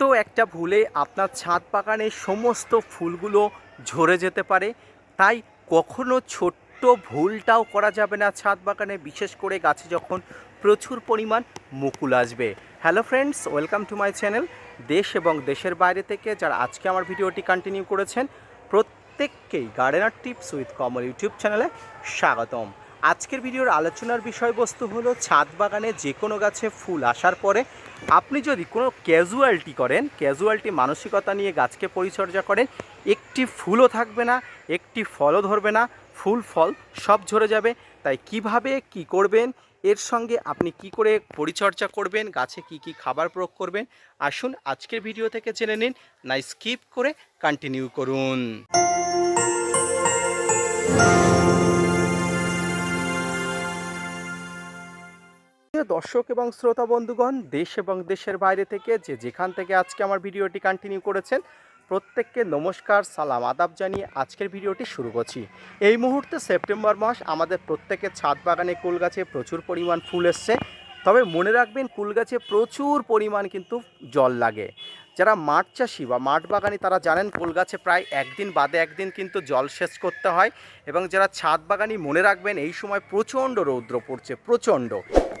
ছোট্ট একটা ভুলে আপনার ছাদ বাগানের সমস্ত ফুলগুলো ঝরে যেতে পারে। তাই কখনো ছোট্ট ভুলটাও করা যাবে না ছাদ বাগানে, বিশেষ করে গাছে যখন প্রচুর পরিমাণ মুকুল আসবে। Hello friends welcome to my channel দেশ এবং দেশের বাইরে থেকে যারা আজকে আমার ভিডিওটি কন্টিনিউ করেছেন, প্রত্যেককেই gardener tips with Kamal YouTube চ্যানেলে স্বাগতম। আজকের ভিডিওর আলোচনার বিষয়বস্তু হলো ছাদ বাগানে যে কোনো গাছে ফুল আসার পরে আপনি যদি কোনো ক্যাজুয়ালটি করেন ক্যাজুয়ালটি মানসিকতা নিয়ে গাছকে পরিচর্যা করেন, একটি ফুলও থাকবে না, একটি ফলও ধরবে না, ফুল, ফল সব ঝরে যাবে। তাই কীভাবে, কি করবেন, এর সঙ্গে আপনি কি করে পরিচর্যা করবেন, গাছে কি কি খাবার প্রয়োগ করবেন, আসুন আজকের ভিডিও থেকে জেনে নিন। না স্কিপ করে কন্টিনিউ করুন। দর্শক এবং শ্রোতা বন্ধুগণ, দেশ এবং দেশের বাইরে থেকে যে যেখান থেকে আজকে আমার ভিডিওটি কন্টিনিউ করেছেন, প্রত্যেককে নমস্কার, সালাম, আদাব জানিয়ে আজকের ভিডিওটি শুরু করছি। এই মুহূর্তে সেপ্টেম্বর মাস, আমাদের প্রত্যেকের ছাদ বাগানে কুল গাছে প্রচুর পরিমাণ ফুল এসছে। তবে মনে রাখবেন কুল গাছে প্রচুর পরিমাণ কিন্তু জল লাগে। যারা মাঠ চাষি বা মাঠ বাগানি, তারা জানেন কুল গাছে প্রায় একদিন বাদে একদিন কিন্তু জল সেচ করতে হয় এবং যারা ছাদ বাগানি, মনে রাখবেন এই সময় প্রচণ্ড রৌদ্র পড়ছে, প্রচণ্ড।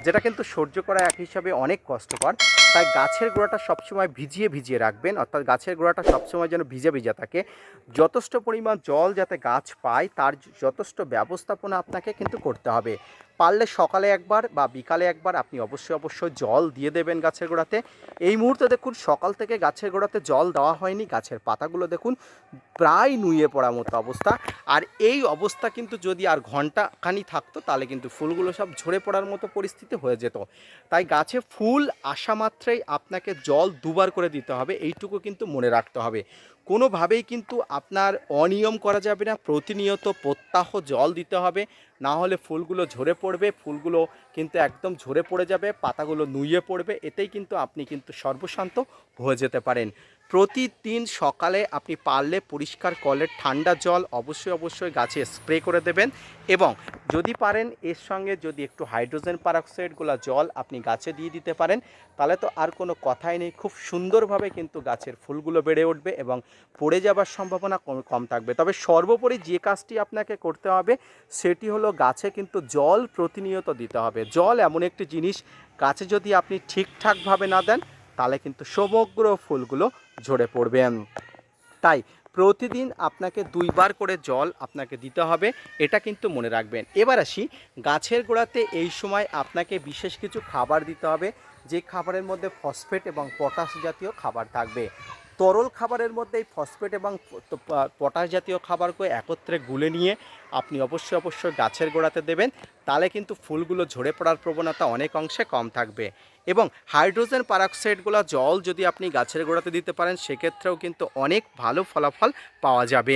যেটা কিন্তু সহ্য করা এক হিসাবে অনেক কষ্টকর। তাই গাছের গোড়াটা সবসময় ভিজিয়ে ভিজিয়ে রাখবেন, অর্থাৎ গাছের গোড়াটা সবসময় যেন ভিজে ভিজে থাকে। যথেষ্ট পরিমাণ জল যাতে গাছ পায়, তার যথেষ্ট ব্যবস্থাপনা আপনাকে কিন্তু করতে হবে। পারলে সকালে একবার বা বিকালে একবার আপনি অবশ্যই অবশ্যই জল দিয়ে দেবেন গাছের গোড়াতে। এই মুহূর্তে দেখুন, সকাল থেকে গাছের গোড়াতে জল দেওয়া হয়নি, গাছের পাতাগুলো দেখুন প্রায় নুয়ে পড়ার মতো অবস্থা। আর এই অবস্থা কিন্তু যদি আর ঘণ্টা খানি থাকতো, তাহলে কিন্তু ফুলগুলো সব ঝরে পড়ার মতো পরিস্থিতি হয়ে যেত। তাই গাছে ফুল আসা মাত্রেই আপনাকে জল দুবার করে দিতে হবে, এইটুকু কিন্তু মনে রাখতে হবে। কোনোভাবেই কিন্তু আপনার অনিয়ম করা যাবে না। প্রতিনিয়ত প্রত্যাহ জল দিতে হবে। না হলে ফুলগুলো ঝরে পড়বে। ফুলগুলো কিন্তু একদম ঝরে পড়ে যাবে, পাতাগুলো নুয়ে পড়বে। এতেই কিন্তু আপনি কিন্তু সর্বশান্ত হয়ে যেতে পারেন। প্রতিদিন সকালে আপনি পারলে পরিষ্কার কলের ঠান্ডা জল অবশ্যই অবশ্যই গাছে স্প্রে করে দেবেন এবং যদি পারেন এর সঙ্গে যদি একটু হাইড্রোজেন পারক্সাইডগুলো জল আপনি গাছে দিয়ে দিতে পারেন, তাহলে তো আর কোনো কথাই নেই। খুব সুন্দরভাবে কিন্তু গাছের ফুলগুলো বেড়ে উঠবে এবং পড়ে যাবার সম্ভাবনা কম- কম থাকবে। তবে সর্বোপরি যে কাজটি আপনাকে করতে হবে, সেটি হলো গাছে কিন্তু জল প্রতিনিয়ত দিতে হবে। জল এমন একটি জিনিস, গাছে যদি আপনি ঠিকঠাকভাবে না দেন, তাহলে কিন্তু সমগ্র ফুলগুলো ঝরে পড়বেন তাই প্রতিদিন আপনাকে দুইবার করে জল আপনাকে দিতে হবে, এটা কিন্তু মনে রাখবেন। এবার আসি, গাছের গোড়াতে এই সময় আপনাকে বিশেষ কিছু খাবার দিতে হবে যে খাবারের মধ্যে ফসফেট এবং পটাশ জাতীয় খাবার থাকবে। তরল খাবারের মধ্যে এই ফসফেট এবং পটাশ জাতীয় খাবারকে একত্রে গুলে নিয়ে আপনি অবশ্যই অবশ্যই গাছের গোড়াতে দেবেন। তাহলে কিন্তু ফুলগুলো ঝরে পড়ার প্রবণতা অনেক অংশে কম থাকবে। এবং হাইড্রোজেন পারক্সাইডগুলো জল যদি আপনি গাছের গোড়াতে দিতে পারেন, সেক্ষেত্রেও কিন্তু অনেক ভালো ফলাফল পাওয়া যাবে।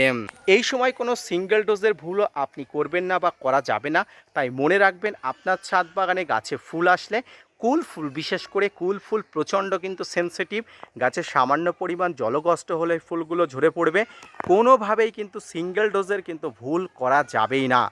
এই সময় কোনো সিঙ্গেল ডোজের ভুলও আপনি করবেন না বা করা যাবে না। তাই মনে রাখবেন, আপনার ছাদ বাগানে গাছে ফুল আসলে কুল ফুল, বিশেষ করে কুল ফুল প্রচণ্ড কিন্তু সেনসিটিভ গাছের সামান্য পরিমাণ জলকষ্ট হলে ফুলগুলো ঝরে পড়বে। কোনোভাবেই কিন্তু সিঙ্গেল ডোজের কিন্তু ভুল করা যাবেই না।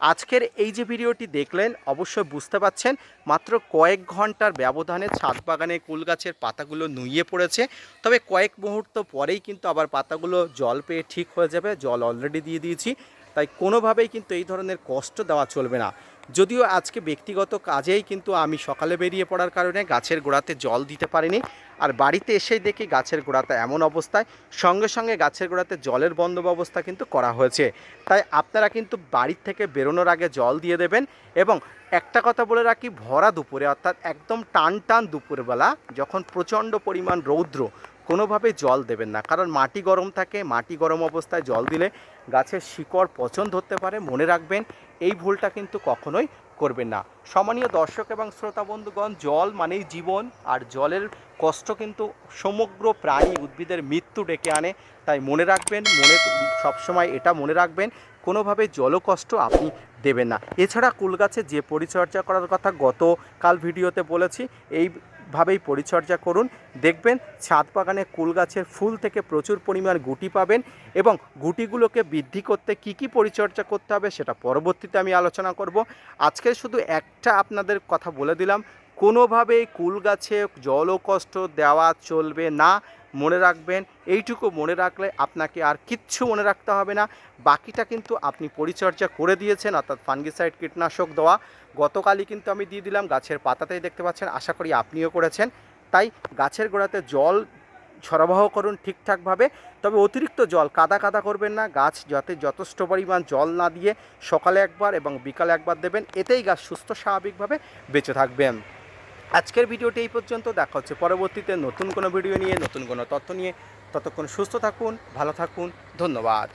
আজকের এই যে ভিডিওটি দেখলেন, অবশ্যই বুঝতে পাচ্ছেন, মাত্র কয়েক ঘণ্টার ব্যবধানে ছাদ বাগানে কুল গাছের পাতাগুলো নুইয়ে পড়েছে। তবে কয়েক মুহূর্ত পরেই কিন্তু আবার পাতাগুলো জল পেয়ে ঠিক হয়ে যাবে, জল অলরেডি দিয়ে দিয়েছি। তাই কোনোভাবেই কিন্তু এই ধরনের কষ্ট দেওয়া চলবে না। যদিও আজকে ব্যক্তিগত কাজেই কিন্তু আমি সকালে বেরিয়ে পড়ার কারণে গাছের গোড়াতে জল দিতে পারিনি। আর বাড়িতে এসেই দেখি গাছের গোড়াতে এমন অবস্থায়, সঙ্গে সঙ্গে গাছের গোড়াতে জলের বন্ধ ব্যবস্থা কিন্তু করা হয়েছে। তাই আপনারা কিন্তু বাড়ির থেকে বেরোনোর আগে জল দিয়ে দেবেন এবং একটা কথা বলে রাখি, ভরা দুপুরে অর্থাৎ একদম টান টান দুপুরবেলা যখন প্রচণ্ড পরিমাণ রৌদ্র কোনোভাবে জল দেবেন না। কারণ মাটি গরম থাকে, মাটি গরম অবস্থায় জল দিলে গাছের শিকড় পচন ধরতে পারে। মনে রাখবেন এই ভুলটা কিন্তু কখনোই করবেন না। সমানীয় দর্শক এবং শ্রোতা বন্ধুগণ, জল মানেই জীবন, আর জলের কষ্ট কিন্তু সমগ্র প্রাণী উদ্ভিদের মৃত্যু ডেকে আনে। তাই মনে রাখবেন, মনে সবসময় এটা মনে রাখবেন, কোনোভাবে জলকষ্ট আপনি দেবেন না। এছাড়া কুলগাছে যে পরিচর্যা করার কথা গতকাল ভিডিওতে বলেছি এইভাবেই পরিচর্যা করুন। দেখবেন ছাদ বাগানে কুল গাছের ফুল থেকে প্রচুর পরিমাণ গুটি পাবেন এবং গুটিগুলোকে বৃদ্ধি করতে কি কি পরিচর্যা করতে হবে সেটা পরবর্তীতে আমি আলোচনা করব। আজকে শুধু একটা আপনাদের কথা বলে দিলাম কোনোভাবেই কুল গাছে জল কষ্ট দেওয়া চলবে না। মনে রাখবেন, এইটুকু মনে রাখলে আপনাকে আর কিচ্ছু মনে রাখতে হবে না। বাকিটা কিন্তু আপনি পরিচর্যা করে দিয়েছেন, অর্থাৎ ফাঙ্গিসাইড কীটনাশক দেওয়া। গতকালই কিন্তু আমি দিয়ে দিলাম, গাছের পাতাতেই দেখতে পাচ্ছেন, আশা করি আপনিও করেছেন। তাই গাছের গোড়াতে জল সরবরাহ করুন ঠিকঠাকভাবে, তবে অতিরিক্ত জল কাদা কাদা করবেন না। গাছ যাতে যথেষ্ট পরিমাণ জল না দিয়ে সকালে একবার এবং বিকালে একবার দেবেন, এতেই গাছ সুস্থ স্বাভাবিকভাবে বেঁচে থাকবেন। আজকের ভিডিওটি এই পর্যন্ত। দেখা হচ্ছে পরবর্তীতে নতুন কোনো ভিডিও নিয়ে, নতুন কোনো তথ্য নিয়ে। ততক্ষণ সুস্থ থাকুন, ভালো থাকুন। ধন্যবাদ।